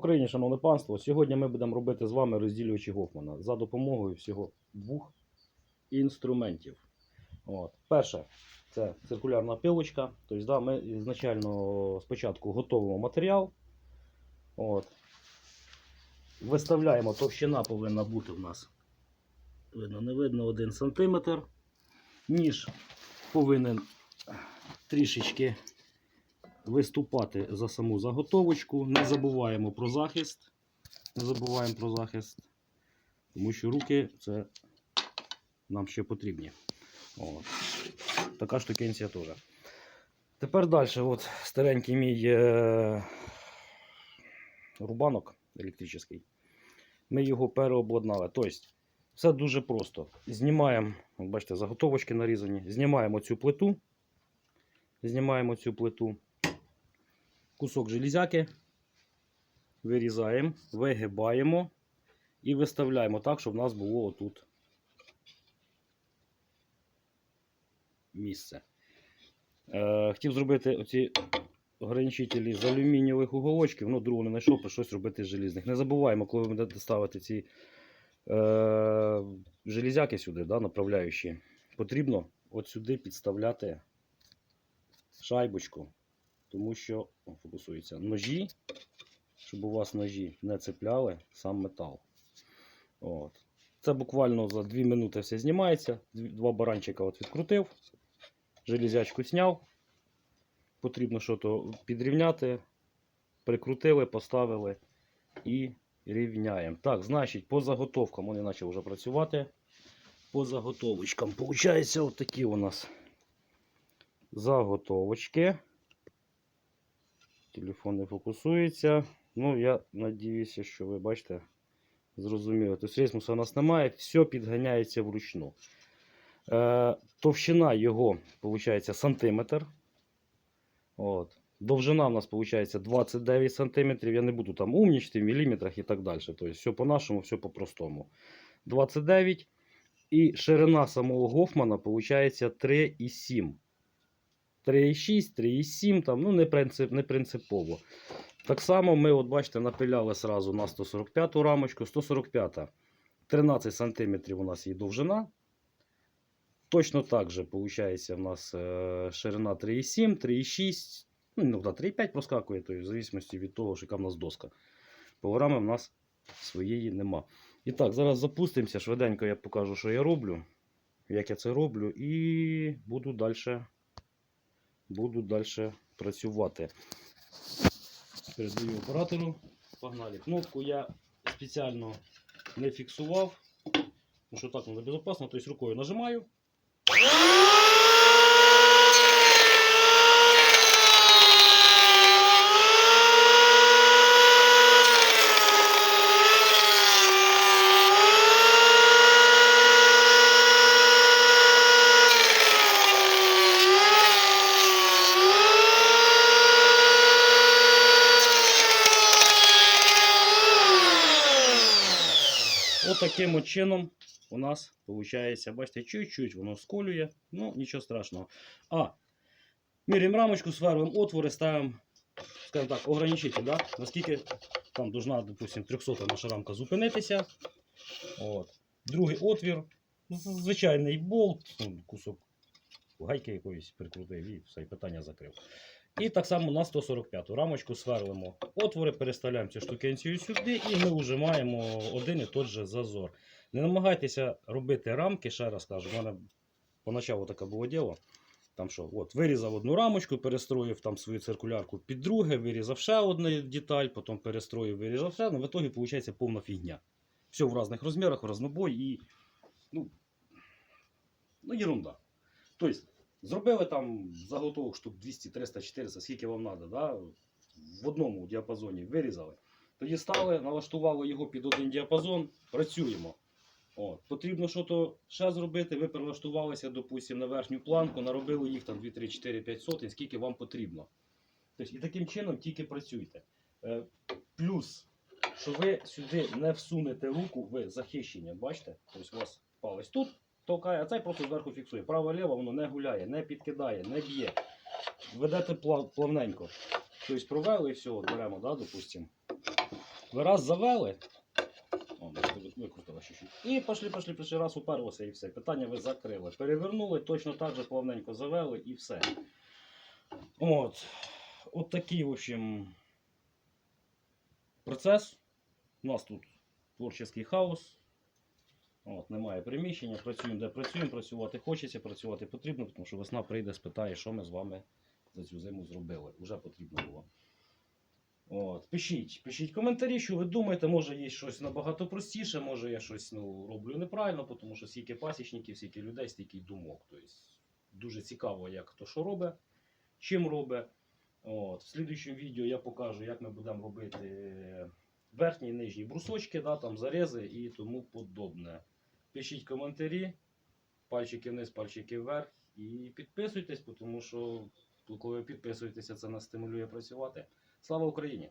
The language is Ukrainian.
Україні, шановне панство, сьогодні ми будемо робити з вами розділювачі Гофмана за допомогою всього двох інструментів. От. Перше, це циркулярна пилочка. Тобто, да, ми ізначально спочатку готовимо матеріал. От. Виставляємо, товщина повинна бути в нас. Видно, не видно 1 см. Ніж повинен трішечки виступати за саму заготовочку. Не забуваємо про захист. Не забуваємо про захист, тому що руки це нам ще потрібні. От. Така штукенція теж. Тепер далі, от старенький мій е- рубанок електричний. Ми його переобладнали. Тобто, все дуже просто. Знімаємо, бачите, заготовочки нарізані. Знімаємо цю плиту. Знімаємо цю плиту кусок железяки, вирізаємо, вигибаємо і виставляємо так, щоб в нас було отут місце. Е, хотів зробити оці ограничителі з алюмінієвих уголочків, ну другого не знайшов, щось робити з желізних. Не забуваємо, коли ви будете ставити ці е, железяки сюди, да, направляючі, потрібно от сюди підставляти шайбочку тому що о, фокусується ножі, щоб у вас ножі не цепляли сам метал. От. Це буквально за 2 минути все знімається. Два баранчика от відкрутив, железячку зняв. Потрібно щось підрівняти. Прикрутили, поставили і рівняємо. Так, значить, по заготовкам вони почали вже працювати. По заготовочкам. Получається, от такі у нас заготовочки. Телефон не фокусується. Ну, я надіюся, що ви бачите, зрозуміли. Тобто рейсмуса у нас немає, все підганяється вручну. Е, товщина його, виходить, сантиметр. От. Довжина у нас виходить 29 см. Я не буду там умнічити в міліметрах і так далі. Тобто все по-нашому, все по-простому. 29. І ширина самого Гофмана виходить 3,7. 3,6, 3,7, там, ну не, принцип, не принципово. Так само ми, от бачите, напиляли сразу на 145 рамочку. 145 13 см у нас є довжина. Точно так же виходить у нас е, ширина 3,7, 3,6, ну, іноді 3,5 проскакує, то в зависимості від того, яка в нас доска. Програми в нас своєї нема. І так, зараз запустимося. Швиденько я покажу, що я роблю, як я це роблю, і буду далі буду далі працювати. Передаю оператору. Погнали. Кнопку я спеціально не фіксував. Тому що так воно безпечно. Тобто рукою нажимаю. Отаким от чином у нас виходить, бачите, чуть-чуть воно сколює, ну нічого страшного. А, міряємо рамочку, сверлимо отвори, ставимо, скажімо так, ограничитель, да? наскільки там должна, допустим, 300 наша рамка зупинитися. От. Другий отвір, звичайний болт, ну, кусок гайки якоїсь прикрутив і все, питання закрив. І так само на 145 рамочку сверлимо отвори, переставляємо цю штукенцію сюди, і ми вже маємо один і той же зазор. Не намагайтеся робити рамки, ще раз кажу, у мене поначалу таке було діло. Там що, от, вирізав одну рамочку, перестроїв там свою циркулярку під друге, вирізав ще одну деталь, потім перестроїв, вирізав ще, ну в итогі виходить повна фігня. Все в різних розмірах, в разнобой і. Ну, ну ерунда. Тобто, Зробили там заготовок штук 200, 300, 400, скільки вам треба, да? в одному діапазоні вирізали. Тоді стали, налаштували його під один діапазон, працюємо. От. Потрібно щось ще зробити, ви перелаштувалися, допустимо, на верхню планку, наробили їх там 2, 3, 4, 5 сотень, скільки вам потрібно. Тобто, і таким чином тільки працюйте. Е, плюс, що ви сюди не всунете руку, ви захищені, бачите? Тобто у вас палець тут, толкає, а цей просто зверху фіксує. Право-ліво воно не гуляє, не підкидає, не б'є. Ведете плавненько. Тобто провели і все, от беремо, да, допустимо. Ви раз завели. О, викрутила чуть-чуть. І пішли, пішли, пішли, раз уперлося і все. Питання ви закрили. Перевернули, точно так же плавненько завели і все. От. От такий, в общем, процес. У нас тут творчий хаос. От, немає приміщення, працюємо де працюємо, працювати хочеться, працювати потрібно, тому що весна прийде, спитає, що ми з вами за цю зиму зробили. Уже потрібно було. От, пишіть, пишіть коментарі, що ви думаєте, може є щось набагато простіше, може я щось ну, роблю неправильно, тому що стільки пасічників, стільки людей, стільки думок. Тобто, дуже цікаво, як хто що робить, чим робить. От, в слідуючому відео я покажу, як ми будемо робити верхні і нижні брусочки, да, там зарези і тому подобне. Пишіть коментарі, пальчики вниз, пальчики вверх і підписуйтесь, тому що коли ви підписуєтеся, це нас стимулює працювати. Слава Україні!